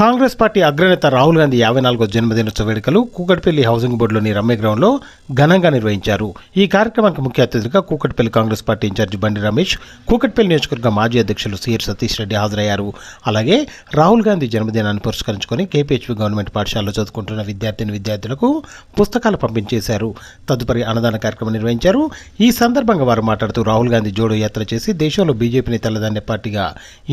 Congress party అగ్రనేత రాహుల్ గాంధీ యాభై నాలుగో జన్మదినోత్సవ వేడుకలు కూకట్పల్లి హౌసింగ్ బోర్డులోని రమ్య గ్రౌండ్లో ఘనంగా నిర్వహించారు. ఈ కార్యక్రమానికి ముఖ్య అతిథిగా కూకట్పల్లి కాంగ్రెస్ పార్టీ ఇన్ఛార్జి బండి రమేష్ కూకట్పల్లి నియోజకవర్గ మాజీ అధ్యక్షులు సిఆర్ సతీష్ రెడ్డి హాజరయ్యారు. అలాగే రాహుల్ గాంధీ జన్మదినాన్ని పురస్కరించుకొని కేపీహెచ్పీ గవర్నమెంట్ పాఠశాలలో చదువుకుంటున్న విద్యార్థిని విద్యార్థులకు పుస్తకాలు పంపించేశారు. తదుపరి అన్నదాన కార్యక్రమం నిర్వహించారు. ఈ సందర్భంగా వారు మాట్లాడుతూ రాహుల్ గాంధీ జోడో యాత్ర చేసి దేశంలో బీజేపీని తెల్లదాన్నే పార్టీగా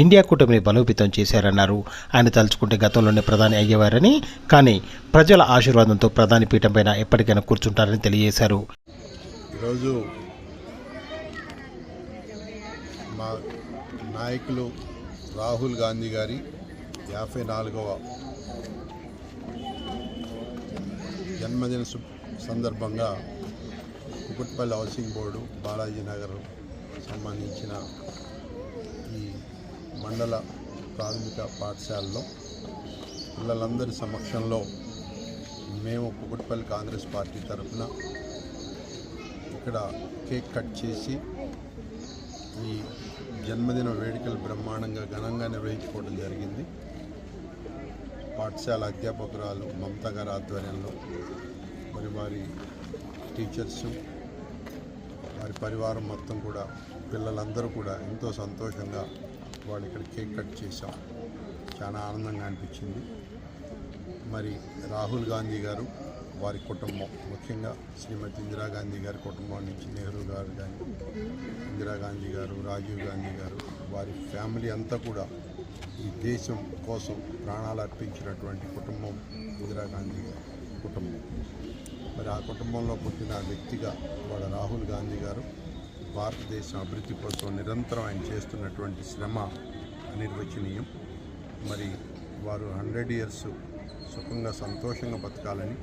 ఇండియా కూటమిని బలోపేతం చేశారన్నారు. ఆయన తలుచుకుంటే గతంలోనే ప్రధాని అయ్యేవారని కానీ ప్రజల ఆశీర్వాదంతో ప్రధాని పీఠంపైన ఎప్పటికైనా కూర్చుంటారని తెలియజేశారు. ఈరోజు మా నాయకులు రాహుల్ గాంధీ గారి యాభై నాలుగవ జన్మదిన సు- సందర్భంగా కుకుట్పల్లి హౌసింగ్ బోర్డు బాలాజీ నగర్ సంబంధించిన ఈ మండల ప్రాథమిక పాఠశాలలో పిల్లలందరి సమక్షంలో మేము కుకుట్పల్లి కాంగ్రెస్ పార్టీ తరఫున ఇక్కడ కేక్ కట్ చేసి ఈ జన్మదిన వేడుకలు బ్రహ్మాండంగా ఘనంగా నిర్వహించుకోవడం జరిగింది. పాఠశాల అధ్యాపకురాలు మమత గారి ఆధ్వర్యంలో మరి వారి టీచర్స్ వారి పరివారం మొత్తం కూడా పిల్లలందరూ కూడా ఎంతో సంతోషంగా వాళ్ళు ఇక్కడ కేక్ కట్ చేశాం. చాలా ఆనందంగా అనిపించింది. మరి రాహుల్ గాంధీ గారు వారి కుటుంబం ముఖ్యంగా శ్రీమతి ఇందిరాగాంధీ గారి కుటుంబం నుంచి నెహ్రూ గారు కానీ ఇందిరాగాంధీ గారు రాజీవ్ గాంధీ గారు వారి ఫ్యామిలీ అంతా కూడా ఈ దేశం కోసం ప్రాణాలు అర్పించినటువంటి కుటుంబం ఇందిరాగాంధీ గారి కుటుంబం. మరి ఆ కుటుంబంలో పుట్టిన వ్యక్తిగా వాళ్ళ రాహుల్ గాంధీ గారు భారతదేశం అభివృద్ధి కోసం నిరంతరం ఆయన చేస్తున్నటువంటి శ్రమ అనిర్వచనీయం. మరి వారు హండ్రెడ్ ఇయర్స్ సుఖంగా సంతోషంగా బతకాలని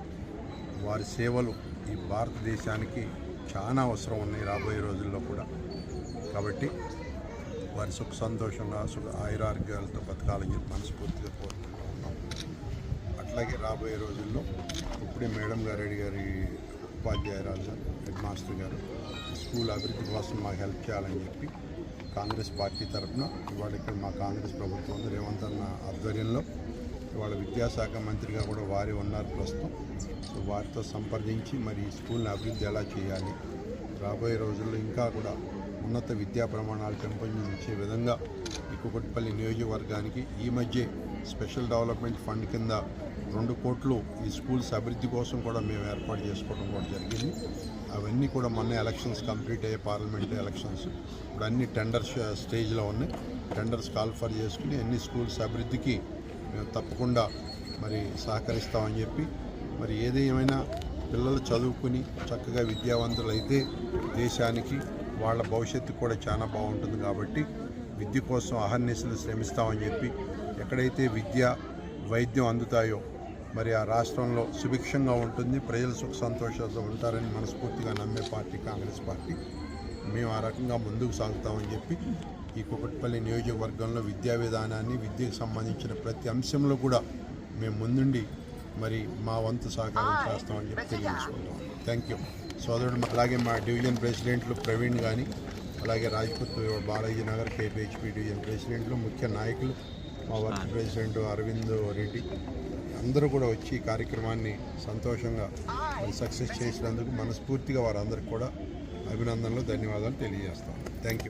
వారి సేవలు ఈ భారతదేశానికి చాలా అవసరం ఉన్నాయి రాబోయే రోజుల్లో కూడా. కాబట్టి వారి సుఖ సంతోషంగా సుఖ ఆయురారోగ్యాలతో బతకాలని చెప్పి మనస్ఫూర్తిగా కోరుకుంటూ ఉన్నాం. అట్లాగే రాబోయే రోజుల్లో ఇప్పుడే మేడం గారు గారి ఉపాధ్యాయురాలు గారు హెడ్ మాస్టర్ గారు స్కూల్ అభివృద్ధి కోసం మాకు హెల్ప్ చేయాలని చెప్పి కాంగ్రెస్ పార్టీ తరఫున ఇవాళ ఇక్కడ మా కాంగ్రెస్ ప్రభుత్వం రేవంత్ అన్న ఆధ్వర్యంలో వాళ్ళ విద్యాశాఖ మంత్రిగా కూడా వారి ఉన్నారు ప్రస్తుతం. సో వారితో సంప్రదించి మరి స్కూల్ని అభివృద్ధి ఎలా చేయాలి? రాబోయే రోజుల్లో ఇంకా కూడా ఉన్నత విద్యా ప్రమాణాలు పెంపొందించే విధంగా ఈ కుకట్పల్లి నియోజకవర్గానికి ఈ మధ్య స్పెషల్ డెవలప్మెంట్ ఫండ్ కింద రెండు కోట్లు ఈ స్కూల్స్ అభివృద్ధి కోసం కూడా మేము ఏర్పాటు చేసుకోవడం కూడా జరిగింది. అవన్నీ కూడా మొన్న ఎలక్షన్స్ కంప్లీట్ అయ్యే పార్లమెంట్ ఎలక్షన్స్ ఇప్పుడు అన్ని టెండర్స్ స్టేజ్లో ఉన్నాయి. టెండర్స్ కాల్ఫర్ చేసుకుని అన్ని స్కూల్స్ అభివృద్ధికి మేము తప్పకుండా మరి సహకరిస్తామని చెప్పి మరి ఏది ఏమైనా పిల్లలు చదువుకుని చక్కగా విద్యావంతులు అయితే దేశానికి వాళ్ళ భవిష్యత్తు కూడా చాలా బాగుంటుంది కాబట్టి విద్య కోసం అహర్నిశలు శ్రమిస్తామని చెప్పి ఎక్కడైతే విద్య వైద్యం అందుతాయో మరి ఆ రాష్ట్రంలో సుభిక్షంగా ఉంటుంది ప్రజలు సుఖ సంతోషాలతో ఉంటారని మనస్ఫూర్తిగా నమ్మే పార్టీ కాంగ్రెస్ పార్టీ. మేము ఆ రకంగా ముందుకు సాగుతామని చెప్పి ఈ కుకట్పల్లి నియోజకవర్గంలో విద్యా విధానాన్ని విద్యకు సంబంధించిన ప్రతి అంశంలో కూడా మేము ముందుండి మరి మా వంతు సహకారం చేస్తామని చెప్పి తెలియజేసుకుంటాం థ్యాంక్ యూ సోదరుడు అలాగే మా డివిజన్ ప్రెసిడెంట్లు ప్రవీణ్ కానీ అలాగే రాజ్పూత్ బాలాజీ నగర్ కేపీహెచ్పి డివిజన్ ప్రెసిడెంట్లు ముఖ్య నాయకులు మా వర్క్ ప్రెసిడెంట్ అరవింద్ రెడ్డి అందరూ కూడా వచ్చి ఈ కార్యక్రమాన్ని సంతోషంగా సక్సెస్ చేసినందుకు మనస్ఫూర్తిగా వారందరికీ కూడా అభినందనలు ధన్యవాదాలు తెలియజేస్తాం థ్యాంక్ యూ